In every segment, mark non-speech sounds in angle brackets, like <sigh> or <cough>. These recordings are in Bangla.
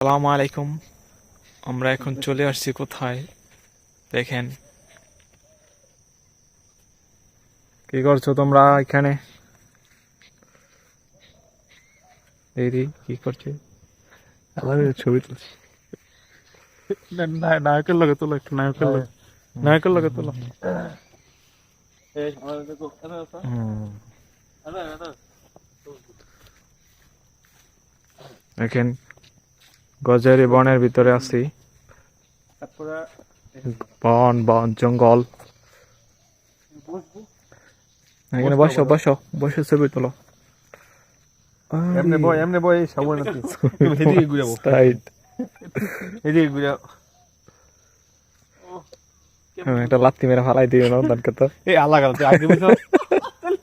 সালাম আলাইকুম। আমরা এখন চলে আসছি কোথায়? দেখেন। কি করছ তোমরা এখানে? দিদি কি করছ? আবার ছবি তুলছি। না- না- নায়কের লগে তোলো একটু নায়কের লগে। নায়কের লগে তোলো। দেখেন গজারি বনের ভিতরে আছি। বন বন জঙ্গল। এখানে বসো বসো বসে ছবি তোলো। এমনি বয় এমনি বয় সাবন তুমি হেদিকে ঘুরাবো Right. হেদিকে একটা লাত্তি মেরে ফালাই দিও না দরকার তো। এই আলাদা আলাদা আগে বসো।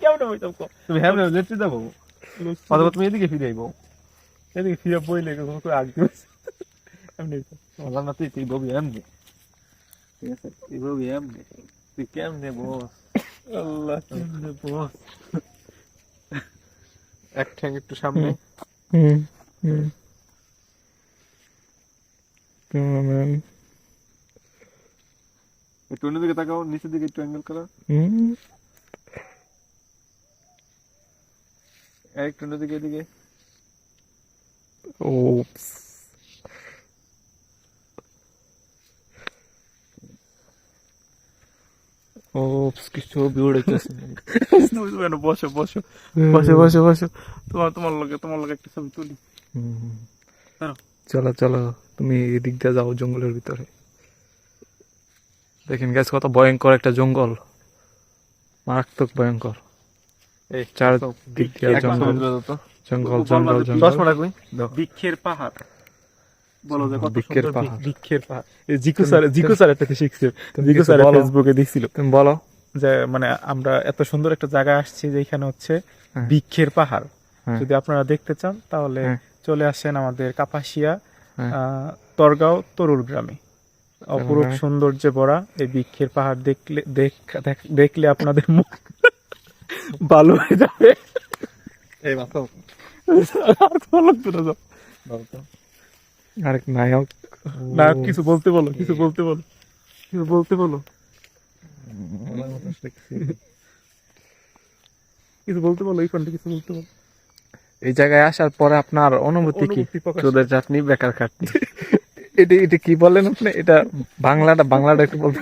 কেমন হইতাম তুমি অথবা এদিকে ফিরে আইবো। এদিকে ফিরে বইলে তো আগে বসো। এমনি বললাম না তুই তুই ববি এমনি? ঠিক আছে তুই ববি এমনি? তুই কেমনে বস? আল্লাহ কেমনে বস? এক ঠ্যাং একটু সামনে। হুম হুম ক্যামেরাম্যান একটু অন্যদিকে তাকাও নিচের দিকে একটু অ্যাঙ্গেল করো। হুম। একটু অন্যদিকে এদিকে। Oops. Oops, কি ছবি উড়েছে তুমি <laughs> তুমি বসো বসো বসো বসো বসো। তোমার তোমার লগে তোমার লগে একটা ছবি তুলি। দাঁড়াও। চলো চলো তুমি এদিক দিয়ে যাও জঙ্গলের ভিতরে। দেখেন গ্যাস কত ভয়ঙ্কর একটা জঙ্গল। মারাত্মক ভয়ঙ্কর। এই চার দিক দিয়ে জঙ্গল। জঙ্গল জঙ্গল জঙ্গল। বৃক্ষের পাহাড়। বলো যে কত বৃক্ষের পাহাড়। বৃক্ষের পাহাড়। জিকু স্যার জিকু স্যার একটা শিখছে। জিকু স্যার ফেসবুকে দেখছিল। তুমি বলো। যে মানে আমরা এত সুন্দর একটা আসছি যেখানে হচ্ছে হ্যাঁ। বৃক্ষের পাহাড়। হ্যাঁ। যদি আপনারা দেখতে চান তাহলে হ্যাঁ। চলে আসেন আমাদের কাপাসিয়া। আহ, তরগাঁও তরুর গ্রামে। অপরূপ। সৌন্দর্যে ভরা এই বৃক্ষের পাহাড় দেখলে দেখ- দেখ- দেখলে আপনাদের মুখ <laughs> ভালো হয়ে যাবে। এই মাথা আর যাও আরেক নায়ক না কিছু বলতে বলো কিছু বলতে বলো কিছু বলতে বলো কিছু বলতে বলো এই ফোনটা কিছু বলতে বলো এই জায়গায় আসার পরে আপনার অনুভূতি কি? চোদের চাটনি বেকার খাটনি। <laughs> এটা এটা কি বলেন আপনি? এটা বাংলাটা বাংলাটা একটু বলতে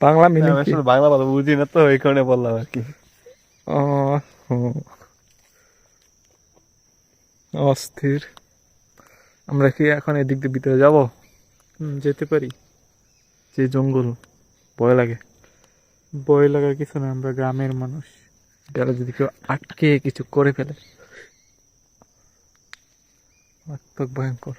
বাংলা মিনিং আসলে বাংলা ভালো বুঝি না তো এই কারণে বললাম আর কি। ও। অস্থির। আমরা কি এখন এদিক দিয়ে ভিতরে যাব? যেতে পারি। যে জঙ্গল ভয় লাগে। ভয় লাগার কিছু না আমরা গ্রামের মানুষ। গেলে যদি কেউ আটকে কিছু করে ফেলে। মারাত্মক ভয়ঙ্কর।